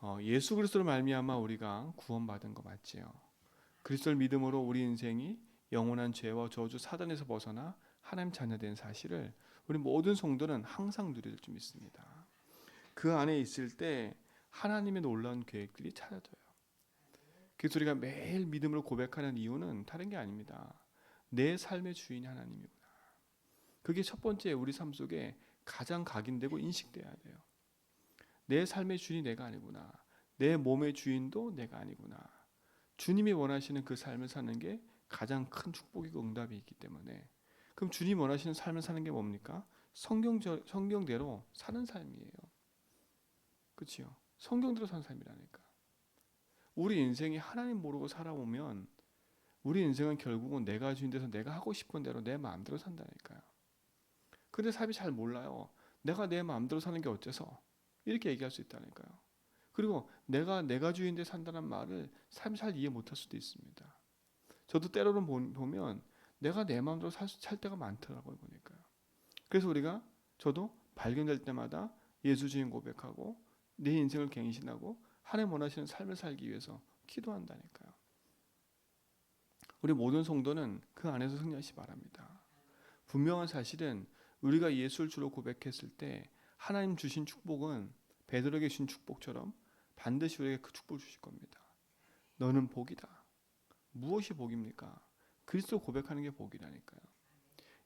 어, 예수 그리스도로 말미암아 우리가 구원받은 거 맞지요. 그리스도를 믿음으로 우리 인생이 영원한 죄와 저주 사단에서 벗어나 하나님 자녀된 사실을 우리 모든 성도는 항상 누릴 줄 믿습니다. 그 안에 있을 때 하나님의 놀라운 계획들이 찾아져요. 그래서 우리가 매일 믿음으로 고백하는 이유는 다른 게 아닙니다. 내 삶의 주인이 하나님이구나. 그게 첫 번째 우리 삶 속에 가장 각인되고 인식돼야 돼요. 내 삶의 주인이 내가 아니구나. 내 몸의 주인도 내가 아니구나. 주님이 원하시는 그 삶을 사는 게 가장 큰 축복이고 응답이 있기 때문에 그럼 주님 원하시는 삶을 사는 게 뭡니까? 성경 성경대로 사는 삶이에요. 그렇지요? 성경대로 사는 삶이라니까. 우리 인생이 하나님 모르고 살아오면 우리 인생은 결국은 내가 주인 돼서 내가 하고 싶은 대로 내 마음대로 산다니까요. 근데 삶이 잘 몰라요. 내가 내 마음대로 사는 게 어째서 이렇게 얘기할 수 있다니까요. 그리고 내가 내가 주인데 산다는 말을 삶이 잘 이해 못할 수도 있습니다. 저도 때로는 보면 내가 내 마음대로 살, 살 때가 많더라고요 보니까요. 그래서 우리가 저도 발견될 때마다 예수 주인 고백하고 내 인생을 갱신하고 하나님 원하시는 삶을 살기 위해서 기도한다니까요. 우리 모든 성도는 그 안에서 승리하시 바랍니다. 분명한 사실은 우리가 예수를 주로 고백했을 때 하나님 주신 축복은 베드로에게 주신 축복처럼 반드시 우리에게 그 축복을 주실 겁니다. 너는 복이다. 무엇이 복입니까? 그리스도 고백하는 게 복이라니까요.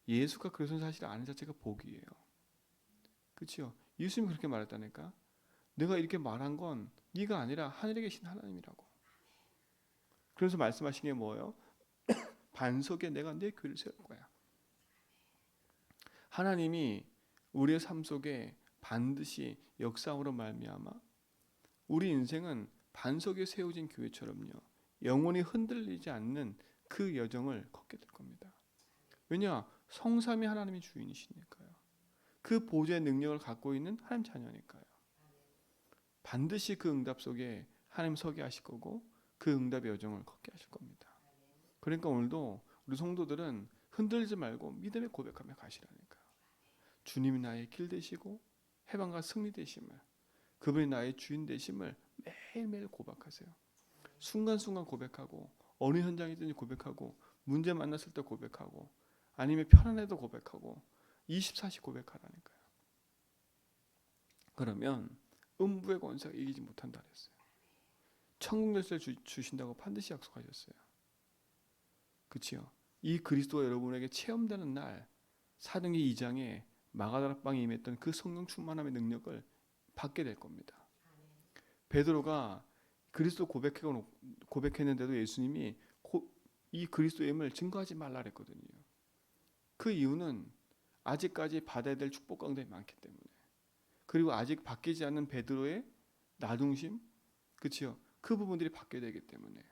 예수가 그리스도 사실 아는 자체가 복이에요. 그렇죠? 예수님이 그렇게 말했다니까. 내가 이렇게 말한 건 네가 아니라 하늘에 계신 하나님이라고. 그래서 말씀하신 게 뭐예요? 반석에 내가 내 교회를 세울 거야. 하나님이 우리의 삶 속에 반드시 역사으로 말미암아 우리 인생은 반석에 세워진 교회처럼요. 영원히 흔들리지 않는 그 여정을 걷게 될 겁니다. 왜냐? 성삼이 하나님의 주인이시니까요. 그 보좌의 능력을 갖고 있는 하나님 자녀니까요. 반드시 그 응답 속에 하나님 서게 하실 거고 그 응답의 여정을 걷게 하실 겁니다. 그러니까 오늘도 우리 성도들은 흔들지 말고 믿음의 고백하며 가시라니까. 주님이 나의 길 되시고 해방과 승리 되심을 그분이 나의 주인 되심을 매일매일 고백하세요. 순간순간 고백하고 어느 현장이든지 고백하고 문제 만났을 때 고백하고 아니면 편안해도 고백하고 24시 고백하라니까요. 그러면 음부의 권세가 이기지 못한다 그랬어요. 천국 열쇠 주신다고 반드시 약속하셨어요. 그렇지요? 이 그리스도가 여러분에게 체험되는 날 사도행전 2장에 마가다락방에 임했던 그 성령 충만함의 능력을 받게 될 겁니다. 베드로가 그리스도 고백했는데도 예수님이 이 그리스도임을 증거하지 말라 그랬거든요. 그 이유는 아직까지 받아야 될 축복 강도이 많기 때문에 그리고 아직 바뀌지 않는 베드로의 나중심 그치요? 그 부분들이 바뀌어야 되기 때문에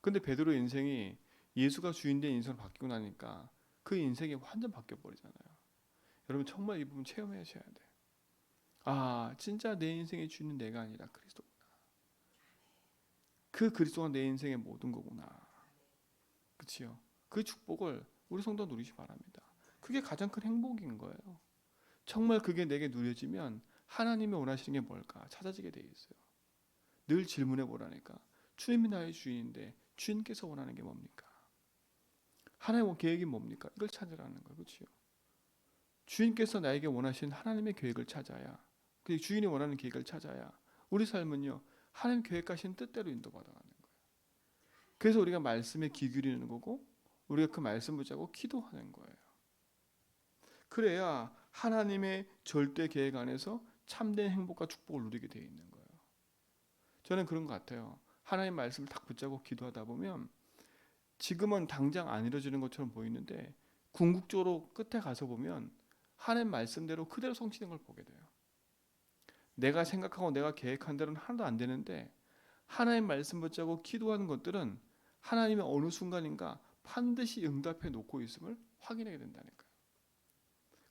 근데 베드로 인생이 예수가 주인 된 인생으로 바뀌고 나니까 그 인생이 완전 바뀌어 버리잖아요. 여러분 정말 이 부분 체험하셔야 돼. 아, 진짜 내 인생의 주인은 내가 아니라 그리스도구나. 그 그리스도가 내 인생의 모든 거구나. 그치요? 그 축복을 우리 성도 누리시 바랍니다. 그게 가장 큰 행복인 거예요. 정말 그게 내게 누려지면 하나님이 원하시는 게 뭘까 찾아지게 돼 있어요. 늘 질문해 보라니까. 주님이 나의 주인인데 주인께서 원하는 게 뭡니까? 하나님의 계획이 뭡니까? 이걸 찾으라는 거예요. 그렇죠? 주인께서 나에게 원하신 하나님의 계획을 찾아야 그 주인이 원하는 계획을 찾아야 우리 삶은요 하나님 계획하신 뜻대로 인도받아가는 거예요. 그래서 우리가 말씀에 귀 기울이는 거고 우리가 그 말씀 붙잡고 기도하는 거예요. 그래야 하나님의 절대 계획 안에서 참된 행복과 축복을 누리게 되어 있는 거예요. 저는 그런 것 같아요. 하나님 말씀을 딱 붙잡고 기도하다 보면 지금은 당장 안 이루어지는 것처럼 보이는데 궁극적으로 끝에 가서 보면 하나님 말씀대로 그대로 성취된 걸 보게 돼요. 내가 생각하고 내가 계획한 대로는 하나도 안 되는데 하나님 말씀 붙잡고 기도하는 것들은 하나님의 어느 순간인가 반드시 응답해 놓고 있음을 확인하게 된다니까요.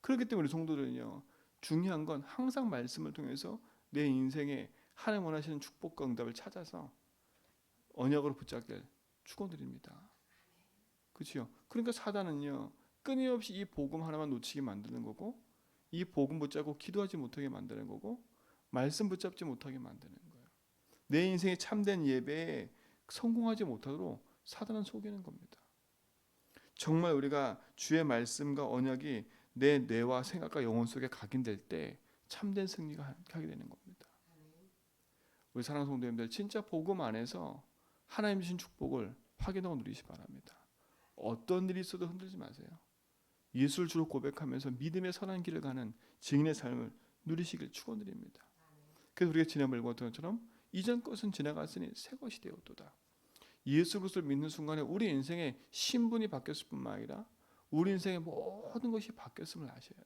그렇기 때문에 성도들은요 중요한 건 항상 말씀을 통해서 내 인생에 하나님 원하시는 축복과 응답을 찾아서 언약으로 붙잡길 축원드립니다. 그렇죠? 그러니까 사단은요 끊임없이 이 복음 하나만 놓치게 만드는 거고 이 복음 붙잡고 기도하지 못하게 만드는 거고 말씀 붙잡지 못하게 만드는 거예요. 내 인생의 참된 예배에 성공하지 못하도록 사단은 속이는 겁니다. 정말 우리가 주의 말씀과 언약이 내 뇌와 생각과 영혼 속에 각인될 때 참된 승리가 하게 되는 겁니다. 우리 사랑 성도님들 진짜 복음 안에서 하나님 주신 축복을 확인하고 누리시 바랍니다. 어떤 일이 있어도 흔들지 마세요. 예수를 주로 고백하면서 믿음의 선한 길을 가는 증인의 삶을 누리시길 축원드립니다. 그래서 우리가 지난번에 봤던 것처럼 이전 것은 지나갔으니 새 것이 되었도다. 예수 그리스도를 믿는 순간에 우리 인생의 신분이 바뀌었을 뿐만 아니라 우리 인생의 모든 것이 바뀌었음을 아셔야 돼요.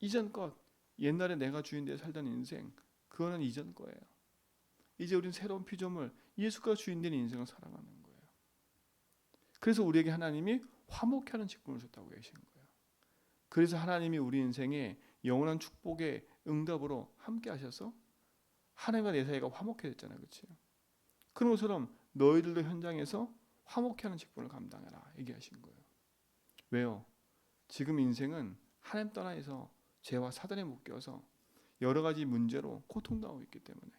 이전 것 옛날에 내가 주인 되어 살던 인생 그거는 이전 거예요. 이제 우리는 새로운 피조물 예수가 주인 된 인생을 살아가는 거예요. 그래서 우리에게 하나님이 화목케 하는 직분을 줬다고 계신 거예요. 그래서 하나님이 우리 인생에 영원한 축복의 응답으로 함께 하셔서 하나님과 내 사이가 화목해 졌잖아요. 그렇죠? 그런 것처럼 너희들도 현장에서 화목해 하는 직분을 감당해라 얘기하신 거예요. 왜요? 지금 인생은 하나님 떠나서 죄와 사단에 묶여서 여러 가지 문제로 고통당하고 있기 때문에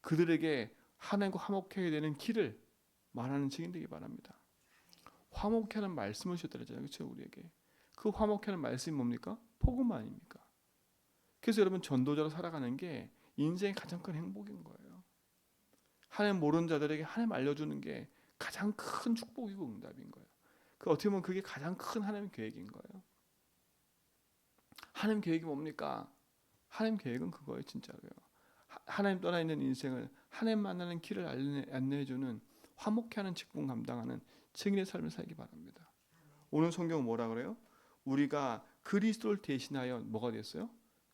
그들에게 하나님과 화목해야 되는 길을 말하는 증인 되기 바랍니다. 화목해하는 말씀을 주셨잖아요. 그렇죠? 우리에게. 그 화목해하는 말씀이 뭡니까? 복음 아닙니까? 그래서 여러분 전도자로 살아가는 게 인생의 가장 큰 행복인 거예요. 하나님 모르는 자들에게 하나님 알려주는 게 가장 큰 축복이고 응답인 거예요. 그 어떻게 보면 그게 가장 큰 하나님 계획인 거예요. 하나님 계획이 뭡니까? 하나님 계획은 그거예요, 진짜로요. 하나님 떠나 있는 인생을 하나님 만나는 길을 안내해 주는 화목해하는 직분 감당하는 증인의 삶을 살기 바랍니다. 오늘 성경은 뭐라 그래요? 우리가 그리스도를 대신하여 뭐가 됐어요?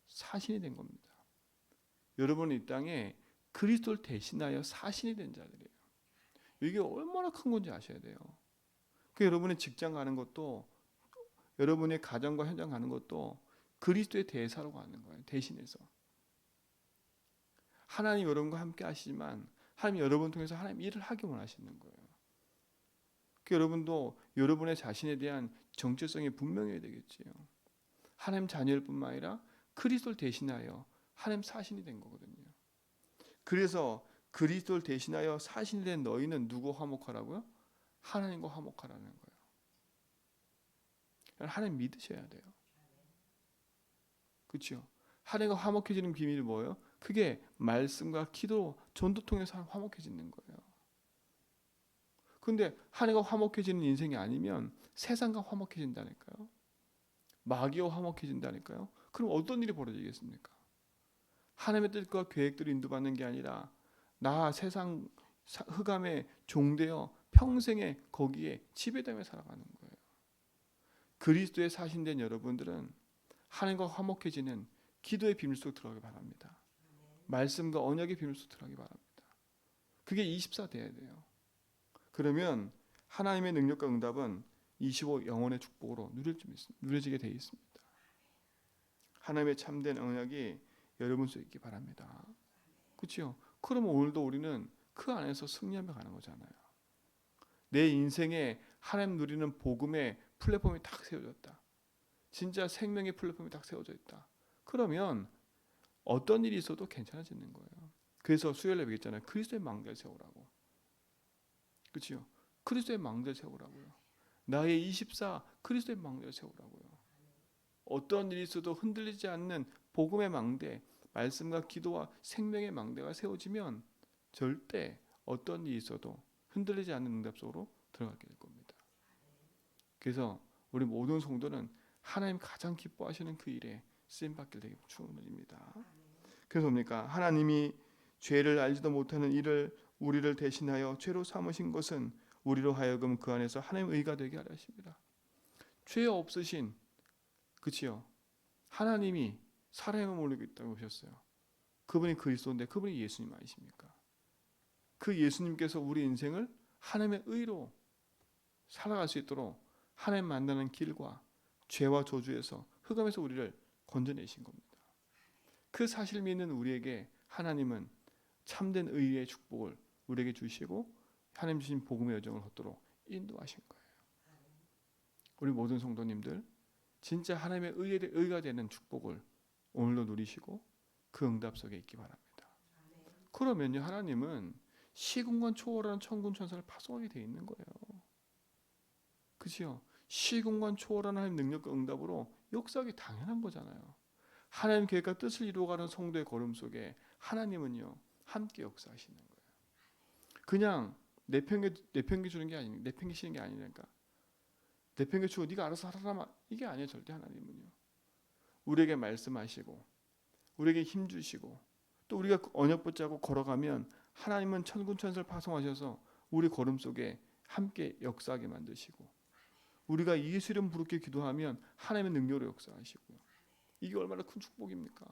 사신이 된 겁니다. 여러분 이 땅에 그리스도를 대신하여 사신이 된 자들이에요. 이게 얼마나 큰 건지 아셔야 돼요. 그 여러분의 직장 가는 것도 여러분의 가정과 현장 가는 것도 그리스도의 대사로 가는 거예요. 대신해서. 하나님 여러분과 함께 하시지만 하나님 여러분 통해서 하나님 일을 하기 원하시는 거예요. 그 여러분도 여러분의 자신에 대한 정체성이 분명해야 되겠지요. 하나님 자녀일 뿐만 아니라 그리스도를 대신하여 하나님 사신이 된 거거든요. 그래서 그리스도를 대신하여 사신이 된 너희는 누구 화목하라고요? 하나님과 화목하라는 거예요. 하나님 믿으셔야 돼요. 그렇죠? 하나님과 화목해지는 비밀이 뭐예요? 그게 말씀과 기도, 전도 통해서 화목해지는 거예요. 근데 하나님과 화목해지는 인생이 아니면 세상과 화목해진다니까요. 마귀와 화목해진다니까요. 그럼 어떤 일이 벌어지겠습니까? 하나님의 뜻과 계획대로 인도받는 게 아니라 나 세상 흑암에 종되어 평생에 거기에 지배되며 살아가는 거예요. 그리스도의 사신된 여러분들은 하나님과 화목해지는 기도의 비밀 속 들어가기 바랍니다. 말씀과 언약의 비밀 속 들어가기 바랍니다. 그게 24 돼야 돼요. 그러면 하나님의 능력과 응답은 25 영혼의 축복으로 누려지게 되어 있습니다. 하나님의 참된 언약이 여러분 속에 있기 바랍니다. 그렇죠? 그러면 오늘도 우리는 그 안에서 승리하며 가는 거잖아요. 내 인생에 하나님 누리는 복음의 플랫폼이 딱 세워졌다. 진짜 생명의 플랫폼이 딱 세워져 있다. 그러면 어떤 일이 있어도 괜찮아지는 거예요. 그래서 수요일에 얘기했잖아요. 그리스도의 망대를 세우라고. 그렇죠? 그리스도의 망대를 세우라고요. 나의 24 그리스도의 망대를 세우라고요. 어떤 일이 있어도 흔들리지 않는 복음의 망대, 말씀과 기도와 생명의 망대가 세워지면 절대 어떤 일이 있어도 흔들리지 않는 응답 속으로 들어가게 될 겁니다. 그래서 우리 모든 성도는 하나님 가장 기뻐하시는 그 일에 쓰임 받게 되기 축원드립니다. 그래서 뭡니까? 하나님이 죄를 알지도 못하는 이를 우리를 대신하여 죄로 삼으신 것은 우리로 하여금 그 안에서 하나님의 의가 되게 하려 하십니다. 죄 없으신 그치요? 하나님이 사랑을 모르고 있다고 하셨어요. 그분이 그리스도인데 그분이 예수님 아니십니까? 그 예수님께서 우리 인생을 하나님의 의로 살아갈 수 있도록 하나님 만나는 길과 죄와 저주에서 흑암에서 우리를 건져내신 겁니다. 그 사실 믿는 우리에게 하나님은 참된 의의 축복을 우리에게 주시고 하나님 주신 복음의 여정을 걷도록 인도하신 거예요. 우리 모든 성도님들 진짜 하나님의 의가 되는 축복을 오늘도 누리시고 그 응답 속에 있기 바랍니다. 그러면요 하나님은 시공간 초월하는 천군 천사를 파송하게 돼 있는 거예요. 그지요? 시공간 초월하는 하나님 능력과 응답으로 역사하기 당연한 거잖아요. 하나님 계획과 뜻을 이루어가는 성도의 걸음 속에 하나님은요 함께 역사하시는 거예요. 그냥 내팽개 내팽개 주는 게 아니 내팽개시는 게 아니니까 내팽개 주고 네가 알아서 하라마 이게 아니에요 절대 하나님은요. 우리에게 말씀하시고 우리에게 힘 주시고 또 우리가 언약 붙잡고 걸어가면 하나님은 천군 천사를 파송하셔서 우리 걸음 속에 함께 역사하게 만드시고 우리가 예수 이름 부르게 기도하면 하나님의 능력으로 역사하시고요. 이게 얼마나 큰 축복입니까?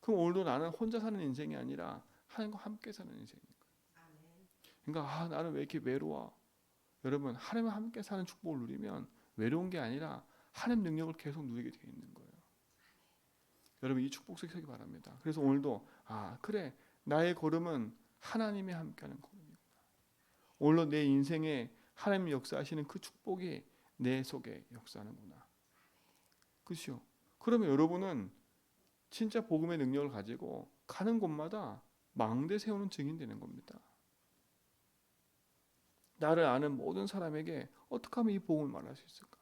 그럼 오늘도 나는 혼자 사는 인생이 아니라 하나님과 함께 사는 거예요. 그러니까 아, 나는 왜 이렇게 외로워? 여러분 하나님과 함께 사는 축복을 누리면 외로운 게 아니라 하나님 능력을 계속 누리게 되어 있는 거예요. 여러분 이 축복 서기 바랍니다. 그래서 오늘도 아 그래 나의 걸음은 하나님이 함께하는 걸음이구나. 오늘도 내 인생에 하나님 역사하시는 그 축복이 내 속에 역사하는구나. 그렇죠? 그러면 여러분은 진짜 복음의 능력을 가지고 가는 곳마다 망대 세우는 증인 되는 겁니다. 나를 아는 모든 사람에게 어떻게 하면 이 복음을 말할 수 있을까?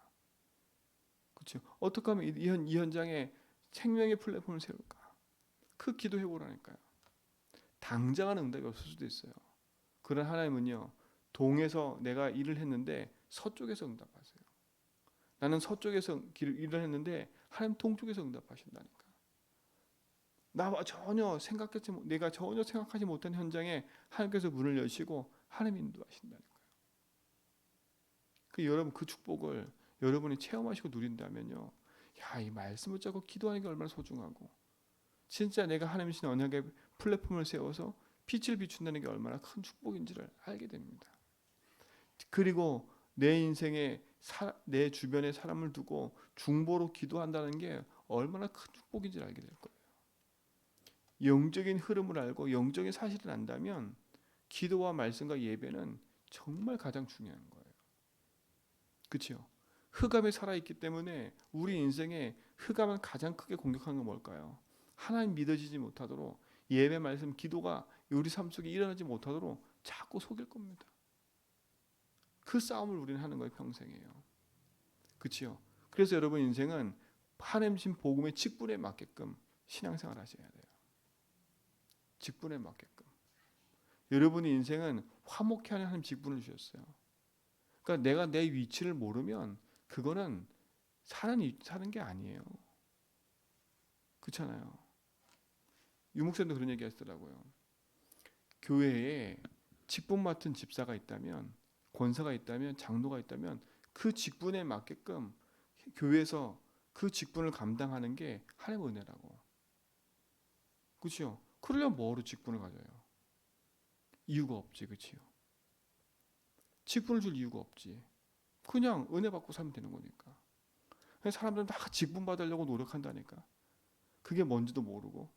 그렇죠? 어떻게 하면 이, 현, 이 현장에 생명의 플랫폼을 세울까? 그 기도해 보라니까요. 당장은 응답이 없을 수도 있어요. 그런 하나님은요. 동에서 내가 일을 했는데 서쪽에서 응답하세요. 나는 서쪽에서 일을 했는데 하나님 동쪽에서 응답하신다니까. 나와 전혀 생각했지 못, 내가 전혀 생각하지 못한 현장에 하나님께서 문을 여시고 하나님 인도하신다니까요. 그 여러분 그 축복을 여러분이 체험하시고 누린다면요. 야, 이 말씀을 잡고 기도하는 게 얼마나 소중하고 진짜 내가 하나님 신 언약의 플랫폼을 세워서 빛을 비춘다는 게 얼마나 큰 축복인지를 알게 됩니다. 그리고 내 인생에 사, 내 주변에 사람을 두고 중보로 기도한다는 게 얼마나 큰 축복인지를 알게 될 거예요. 영적인 흐름을 알고 영적인 사실을 안다면 기도와 말씀과 예배는 정말 가장 중요한 거예요. 그렇죠? 흑암에 살아 있기 때문에 우리 인생에 흑암은 가장 크게 공격하는 건 뭘까요? 하나님 믿어지지 못하도록 예배 말씀 기도가 우리 삶 속에 일어나지 못하도록 자꾸 속일 겁니다. 그 싸움을 우리는 하는 거예요 평생에요. 그렇죠? 그래서 여러분 인생은 하나님 신 복음의 직분에 맞게끔 신앙생활 하셔야 돼요. 직분에 맞게끔. 여러분의 인생은 화목해 하는 하나님 직분을 주셨어요. 그러니까 내가 내 위치를 모르면 그거는 사는 사는 게 아니에요. 그렇잖아요. 유목사님도 그런 얘기 하시더라고요. 교회에 직분 맡은 집사가 있다면 권사가 있다면 장로가 있다면 그 직분에 맞게끔 교회에서 그 직분을 감당하는 게 하나님의 은혜라고. 그렇죠? 그러려면 뭐로 직분을 가져요? 이유가 없지, 그렇지요? 직분을 줄 이유가 없지. 그냥 은혜 받고 살면 되는 거니까. 사람들은 다 직분 받으려고 노력한다니까. 그게 뭔지도 모르고.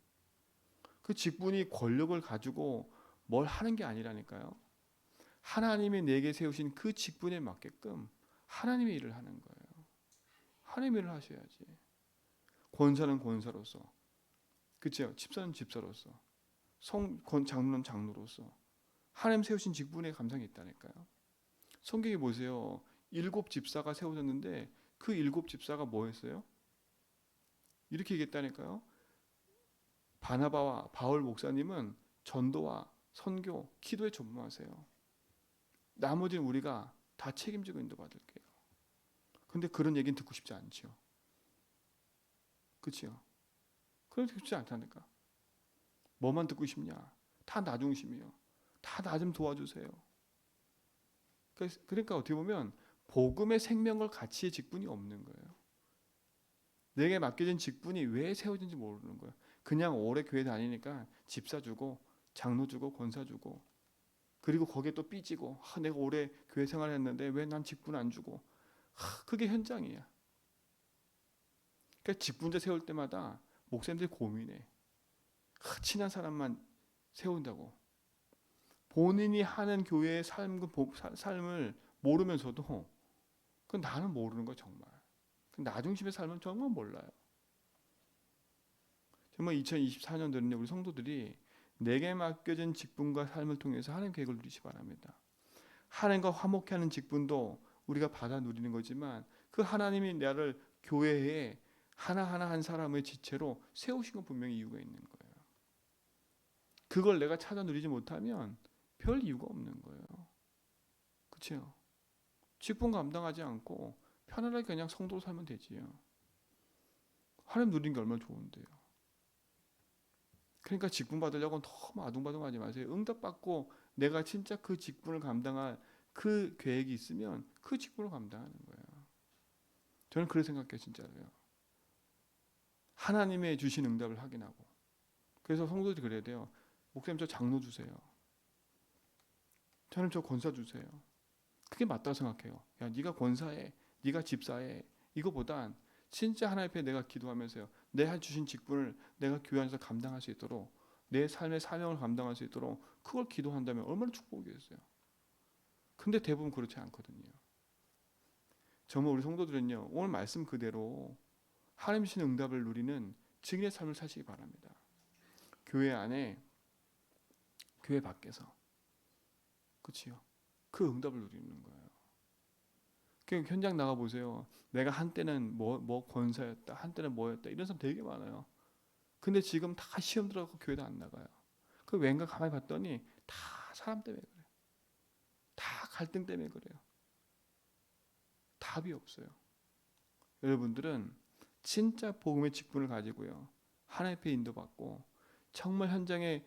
그 직분이 권력을 가지고 뭘 하는 게 아니라니까요. 하나님이 내게 세우신 그 직분에 맞게끔 하나님의 일을 하는 거예요. 하나님의 일을 하셔야지. 권사는 권사로서, 그렇죠? 집사는 집사로서, 성 장로는 장로로서 하나님 세우신 직분에 감상이 있다니까요. 성경에 보세요. 일곱 집사가 세워졌는데 그 일곱 집사가 뭐 했어요? 이렇게 얘기했다니까요. 바나바와 바울 목사님은 전도와 선교, 기도에 전무하세요. 나머지는 우리가 다 책임지고 인도받을게요. 근데 그런 얘기는 듣고 싶지 않죠. 그렇죠? 그런 듣고 싶지 않다니까. 뭐만 듣고 싶냐? 다 나 중심이요. 다 나 좀 도와주세요. 그러니까 어떻게 보면 복음의 생명을 가치의 직분이 없는 거예요. 내게 맡겨진 직분이 왜 세워진지 모르는 거예요. 그냥 오래 교회 다니니까 집사 주고 장로 주고 권사 주고 그리고 거기에 또 삐지고 아, 내가 오래 교회 생활 했는데 왜 난 직분 안 주고 아, 그게 현장이야. 그러니까 직분자 세울 때마다 목사님들이 고민해. 아, 친한 사람만 세운다고. 본인이 하는 교회의 삶, 그 삶을 모르면서도 그 나는 모르는 거 정말. 그나 중심의 삶은 정말 몰라요. 정말 2024년도는 우리 성도들이 내게 맡겨진 직분과 삶을 통해서 하나님 계획을 누리시 바랍니다. 하나님과 화목해하는 직분도 우리가 받아 누리는 거지만 그 하나님이 나를 교회에 하나하나 한 사람의 지체로 세우신 건 분명히 이유가 있는 거예요. 그걸 내가 찾아 누리지 못하면 별 이유가 없는 거예요. 그렇죠? 직분 감당하지 않고 편안하게 그냥 성도로 살면 되지요. 하나님 누리는 게 얼마나 좋은데요. 그러니까 직분 받으려고 너무 아둥바둥하지 마세요. 응답 받고 내가 진짜 그 직분을 감당할 그 계획이 있으면 그 직분을 감당하는 거예요. 저는 그렇게 생각해요, 진짜로요. 하나님의 주신 응답을 확인하고. 그래서 성도들이 그래야 돼요. 목사님 저 장로 주세요. 저는 저 권사 주세요. 그게 맞다고 생각해요. 야, 네가 권사해, 네가 집사해. 이거보단 진짜 하나님 앞에 내가 기도하면서요. 내가 주신 직분을 내가 교회 안에서 감당할 수 있도록 내 삶의 사명을 감당할 수 있도록 그걸 기도한다면 얼마나 축복이겠어요. 근데 대부분 그렇지 않거든요. 정말 우리 성도들은요. 오늘 말씀 그대로 하나님 주신 응답을 누리는 증인의 삶을 사시기 바랍니다. 교회 안에 교회 밖에서 그렇지요. 그 응답을 누리는 거예요. 그 현장 나가 보세요. 내가 한때는 뭐, 뭐 권사였다, 한때는 뭐였다 이런 사람 되게 많아요. 근데 지금 다 시험 들어가고 교회도 안 나가요. 그 왠가 가만히 봤더니 다 사람 때문에 그래요. 다 갈등 때문에 그래요. 답이 없어요. 여러분들은 진짜 복음의 직분을 가지고요. 하나님 앞에 인도받고 정말 현장에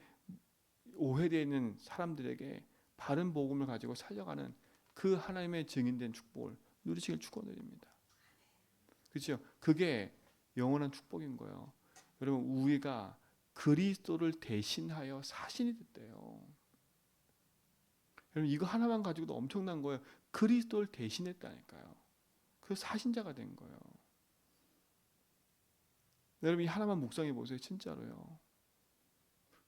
오해되어 있는 사람들에게 바른 복음을 가지고 살려가는 그 하나님의 증인된 축복을 누리시길 축원드립니다. 그렇죠? 그게 영원한 축복인 거예요. 여러분 우리가 그리스도를 대신하여 사신이 됐대요. 여러분 이거 하나만 가지고도 엄청난 거예요. 그리스도를 대신했다니까요. 그 사신자가 된 거예요. 여러분 이 하나만 묵상해 보세요. 진짜로요.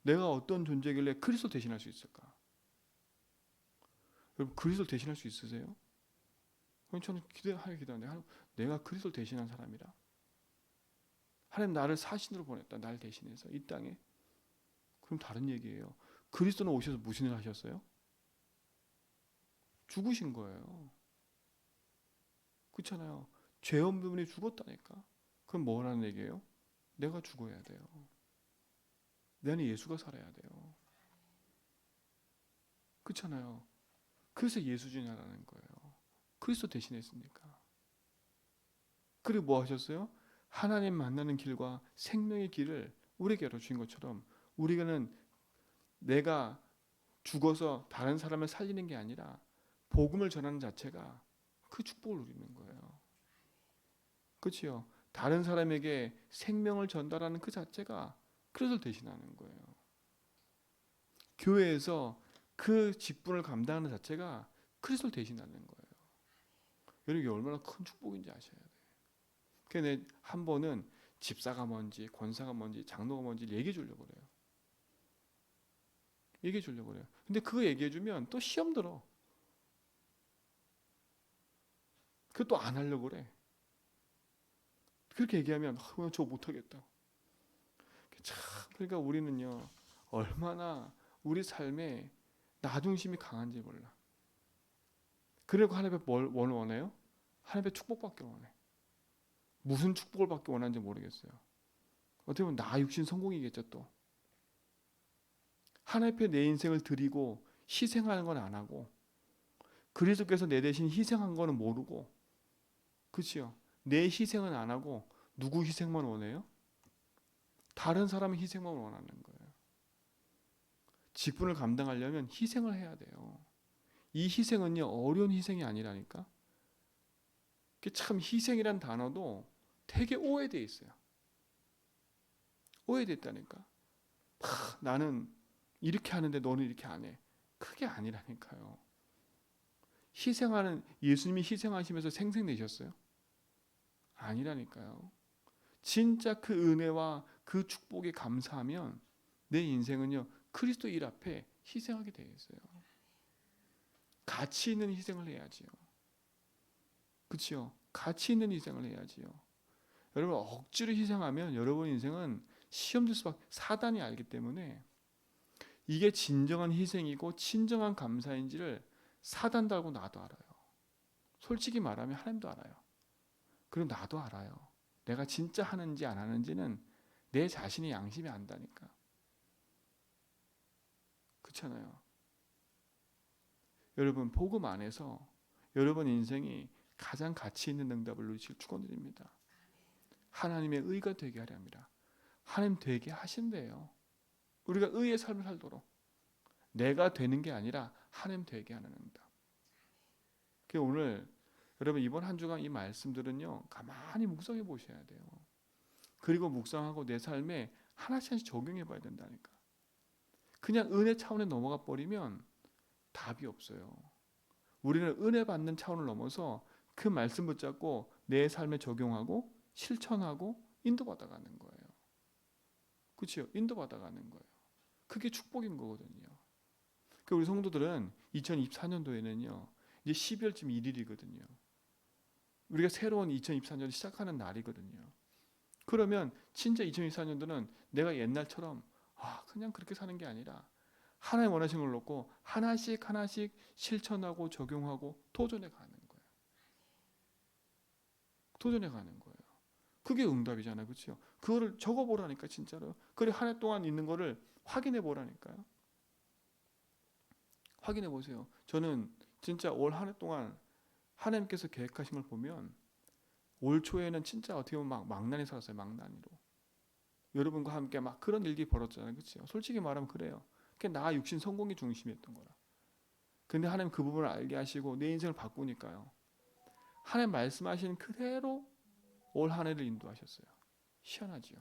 내가 어떤 존재길래 그리스도 대신할 수 있을까? 여러분 그리스도 대신할 수 있으세요? 저는 기도하게 기도하는데 내가 그리스도 대신한 사람이라. 하나님 나를 사신으로 보냈다. 날 대신해서 이 땅에. 그럼 다른 얘기예요. 그리스도는 오셔서 무슨 일 하셨어요? 죽으신 거예요. 그렇잖아요. 죄 없는 분이 죽었다니까. 그럼 뭐라는 얘기예요? 내가 죽어야 돼요. 내 안에 예수가 살아야 돼요. 그렇잖아요. 그래서 예수주냐라는 거예요. 그리스도 대신했으니까. 그리고 뭐 하셨어요? 하나님 만나는 길과 생명의 길을 우리에게 열어주신 것처럼 우리는 내가 죽어서 다른 사람을 살리는 게 아니라 복음을 전하는 자체가 그 축복을 누리는 거예요. 그렇지요? 다른 사람에게 생명을 전달하는 그 자체가 그것을 대신하는 거예요. 교회에서 그 직분을 감당하는 자체가 그리스도를 대신하는 거예요. 여러분 이게 얼마나 큰 축복인지 아셔야 돼요. 그러니까 한 번은 집사가 뭔지 권사가 뭔지 장로가 뭔지 얘기해 주려고 그래요. 얘기해 주려고 그래요. 근데 그거 얘기해 주면 또 시험 들어. 그거 또안 하려고 그래. 그렇게 얘기하면 아, 저 못하겠다. 참 그러니까 우리는요 얼마나 우리 삶에 나중심이 강한지 몰라. 그리고 하나님의 뭘 원해요? 하나님의 축복받기 원해. 무슨 축복을 받기 원하는지 모르겠어요. 어떻게 보면 나 육신 성공이겠죠 또. 하나님 앞에 내 인생을 드리고 희생하는 건 안 하고 그리스도께서 내 대신 희생한 거는 모르고 그렇지요. 내 희생은 안 하고 누구 희생만 원해요? 다른 사람의 희생만 원하는 거예요. 직분을 감당하려면 희생을 해야 돼요. 이 희생은요 어려운 희생이 아니라니까. 참 희생이란 단어도 되게 오해돼 있어요. 오해됐다니까. 아, 나는 이렇게 하는데 너는 이렇게 안 해. 그게 아니라니까요. 희생하는 예수님이 희생하시면서 생생내셨어요? 아니라니까요. 진짜 그 은혜와 그 축복에 감사하면 내 인생은요 그리스도 일 앞에 희생하게 되어 있어요. 가치 있는 희생을 해야지요. 그렇죠? 가치 있는 희생을 해야지요. 여러분 억지로 희생하면 여러분 인생은 시험 들 수밖에 사단이 알기 때문에 이게 진정한 희생이고 진정한 감사인지를 사단도 알고 나도 알아요. 솔직히 말하면 하나님도 알아요. 그리고 나도 알아요. 내가 진짜 하는지 안 하는지는 내 자신이 양심이 안다니까. 그렇잖아요. 여러분 복음 안에서 여러분 인생이 가장 가치 있는 응답을 누리실 축원드립니다. 하나님의 의가 되게 하려 합니다. 하나님 되게 하신대요. 우리가 의의 삶을 살도록 내가 되는 게 아니라 하나님 되게 하는 응답. 그 오늘 여러분 이번 한 주간 이 말씀들은요 가만히 묵상해 보셔야 돼요. 그리고 묵상하고 내 삶에 하나씩 하나씩 적용해 봐야 된다니까. 그냥 은혜 차원에 넘어가 버리면 답이 없어요. 우리는 은혜 받는 차원을 넘어서 그 말씀 붙잡고 내 삶에 적용하고 실천하고 인도받아 가는 거예요. 그렇죠? 인도받아 가는 거예요. 그게 축복인 거거든요. 그 우리 성도들은 2024년도에는요. 이제 12월쯤 1일이거든요. 우리가 새로운 2024년 시작하는 날이거든요. 그러면 진짜 2024년도는 내가 옛날처럼 아, 그냥 그렇게 사는 게 아니라 하나님 원하신 걸 놓고 하나씩 하나씩 실천하고 적용하고 도전해 가는 거예요. 도전해 가는 거예요. 그게 응답이잖아요. 그렇죠? 그거를 적어 보라니까 진짜로. 그래 한해 동안 있는 거를 확인해 보라니까요. 확인해 보세요. 저는 진짜 올 한 해 동안 하나님께서 계획하신 걸 보면 올 초에는 진짜 어떻게 보면 막 망난이 살았어요. 망난이로. 여러분과 함께 막 그런 일이 벌어졌잖아요. 그렇죠? 솔직히 말하면 그래요. 그게 나 육신 성공이 중심이었던 거라. 근데 하나님 그 부분을 알게 하시고 내 인생을 바꾸니까요. 하나님 말씀하신 그대로 올 한 해를 인도하셨어요. 희한하지요.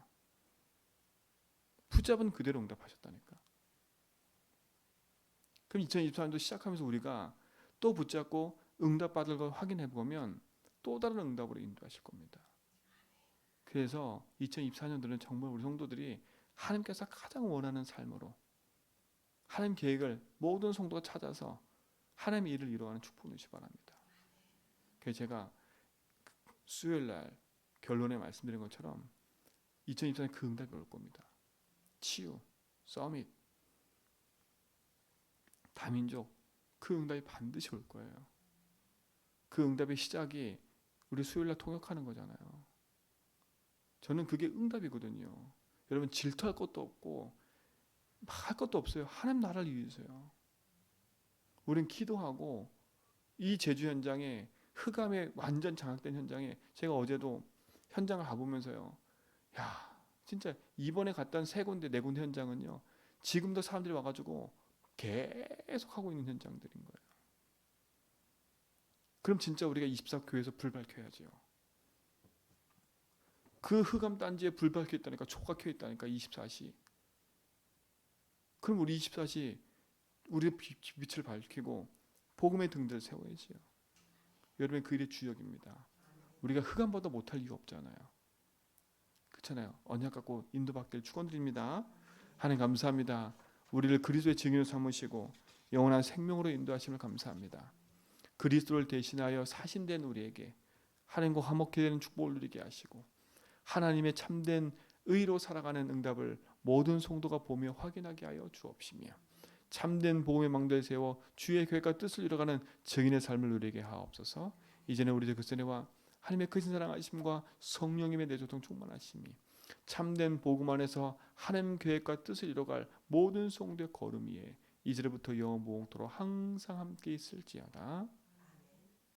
붙잡은 그대로 응답하셨다니까. 그럼 2024년도 시작하면서 우리가 또 붙잡고 응답받을 걸 확인해 보면 또 다른 응답으로 인도하실 겁니다. 그래서 2024년도는 정말 우리 성도들이 하나님께서 가장 원하는 삶으로 하나님 계획을 모든 성도가 찾아서 하나님의 일을 이루어가는 축복을 주시 바랍니다. 그래서 제가 수요일 날 결론에 말씀드린 것처럼 2024년 그 응답이 올 겁니다. 치유, 서밋, 다민족 그 응답이 반드시 올 거예요. 그 응답의 시작이 우리 수요일 날 통역하는 거잖아요. 저는 그게 응답이거든요. 여러분 질투할 것도 없고 할 것도 없어요. 하나님 나라를 위해서요. 우린 기도하고 이 제주 현장에 흑암에 완전 장악된 현장에 제가 어제도 현장을 가보면서요. 야, 진짜 이번에 갔던 세 군데 네 군데 현장은요. 지금도 사람들이 와가지고 계속 하고 있는 현장들인 거예요. 그럼 진짜 우리가 24교회에서 불 밝혀야지요. 그 흑암 단지에 불 밝혀 있다니까 켜 있다니까 24시. 그럼 우리 24시 우리의 빛을 밝히고 복음의 등대를 세워야지요. 여러분 그 일의 주역입니다. 우리가 흑암보다 못할 이유 없잖아요. 그렇잖아요. 언약 갖고 인도받길 축원드립니다. 하나님 감사합니다. 우리를 그리스도의 증인으로 삼으시고 영원한 생명으로 인도하심을 감사합니다. 그리스도를 대신하여 사신된 우리에게 하나님과 화목케 되는 축복을 누리게 하시고 하나님의 참된 의로 살아가는 응답을 모든 성도가 보며 확인하게 하여 주옵시며 참된 복음의 망대를 세워 주의 계획과 뜻을 이뤄가는 증인의 삶을 누리게 하옵소서. 이제는 우리들 그세네와 하나님의 크신 사랑하심과 성령님의 내조통 충만하심이 참된 복음 안에서 하나님 계획과 뜻을 이뤄갈 모든 성도의 걸음 위에 이제부터 영원토록 항상 함께 있을지어다.